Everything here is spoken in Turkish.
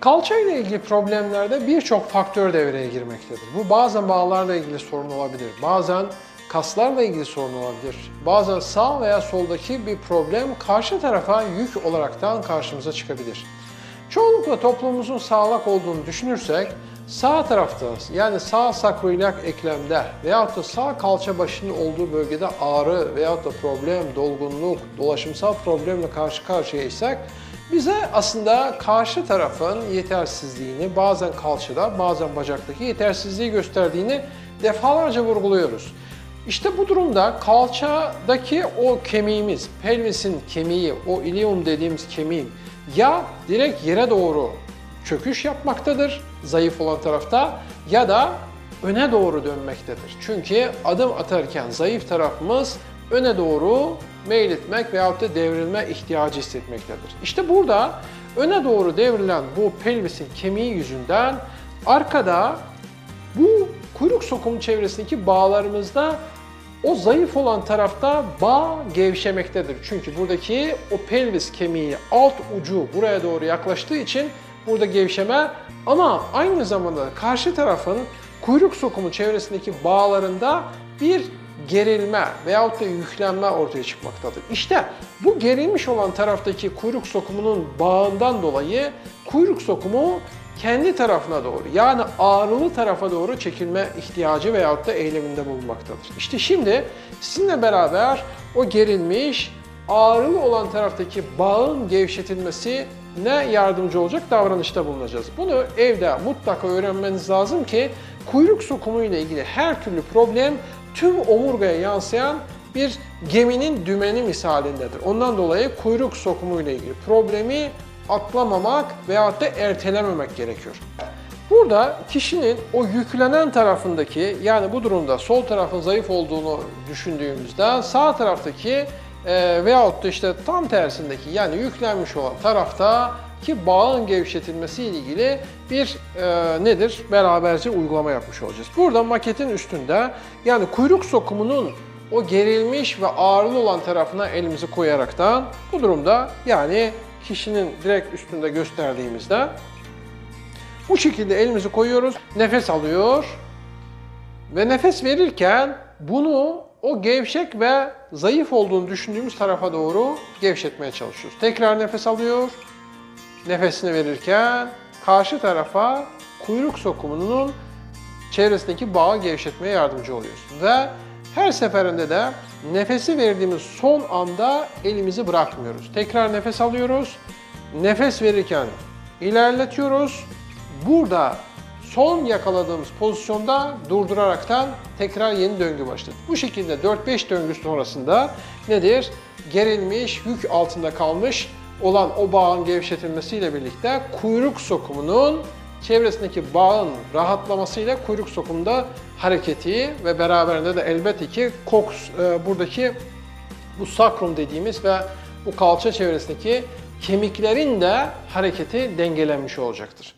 Kalça ile ilgili problemlerde birçok faktör devreye girmektedir. Bu bazen bağlarla ilgili sorun olabilir, bazen kaslarla ilgili sorun olabilir, bazen sağ veya soldaki bir problem karşı tarafa yük olaraktan karşımıza çıkabilir. Çoğunlukla toplumumuzun sağlak olduğunu düşünürsek sağ tarafta yani sağ sakroiliak eklemde veyahut da sağ kalça başının olduğu bölgede ağrı veyahut da problem, dolgunluk, dolaşımsal problemle karşı karşıyaysak bize aslında karşı tarafın yetersizliğini bazen kalçada bazen bacaktaki yetersizliği gösterdiğini defalarca vurguluyoruz. İşte bu durumda kalçadaki o kemiğimiz, pelvisin kemiği, o ilium dediğimiz kemiğin ya direkt yere doğru çöküş yapmaktadır zayıf olan tarafta ya da öne doğru dönmektedir. Çünkü adım atarken zayıf tarafımız öne doğru meyletmek veyahut da devrilme ihtiyacı hissetmektedir. İşte burada öne doğru devrilen bu pelvisin kemiği yüzünden arkada bu kuyruk sokumu çevresindeki bağlarımızda o zayıf olan tarafta bağ gevşemektedir. Çünkü buradaki o pelvis kemiği alt ucu buraya doğru yaklaştığı için burada gevşeme ama aynı zamanda karşı tarafın kuyruk sokumu çevresindeki bağlarında bir gerilme veyahut da yüklenme ortaya çıkmaktadır. İşte bu gerilmiş olan taraftaki kuyruk sokumunun bağından dolayı kuyruk sokumu kendi tarafına doğru yani ağrılı tarafa doğru çekilme ihtiyacı veyahut da eyleminde bulunmaktadır. İşte şimdi sizinle beraber o gerilmiş, ağrılı olan taraftaki bağın gevşetilmesi ne yardımcı olacak davranışta bulunacağız. Bunu evde mutlaka öğrenmeniz lazım ki kuyruk sokumu ile ilgili her türlü problem tüm omurgaya yansıyan bir geminin dümeni misalindedir. Ondan dolayı kuyruk sokumu ile ilgili problemi atlamamak veyahut da ertelememek gerekiyor. Burada kişinin o yüklenen tarafındaki yani bu durumda sol tarafın zayıf olduğunu düşündüğümüzde sağ taraftaki e, veyahut da işte tam tersindeki yani yüklenmiş olan tarafta ki bağın gevşetilmesi ile ilgili bir e, nedir? Beraberce uygulama yapmış olacağız. Burada maketin üstünde yani kuyruk sokumunun o gerilmiş ve ağırlı olan tarafına elimizi koyaraktan bu durumda yani kişinin direkt üstünde gösterdiğimizde bu şekilde elimizi koyuyoruz, nefes alıyor ve nefes verirken bunu o gevşek ve zayıf olduğunu düşündüğümüz tarafa doğru gevşetmeye çalışıyoruz. Tekrar nefes alıyor, nefesini verirken karşı tarafa kuyruk sokumunun çevresindeki bağı gevşetmeye yardımcı oluyoruz. Ve her seferinde de nefesi verdiğimiz son anda elimizi bırakmıyoruz. Tekrar nefes alıyoruz. Nefes verirken ilerletiyoruz. Burada son yakaladığımız pozisyonda durduraraktan tekrar yeni döngü başladık. Bu şekilde 4-5 döngü sonrasında nedir? Gerilmiş, yük altında kalmış olan o bağın gevşetilmesiyle birlikte kuyruk sokumunun çevresindeki bağın rahatlamasıyla kuyruk sokumunda hareketi ve beraberinde de elbette ki koks e, buradaki bu sakrum dediğimiz ve bu kalça çevresindeki kemiklerin de hareketi dengelenmiş olacaktır.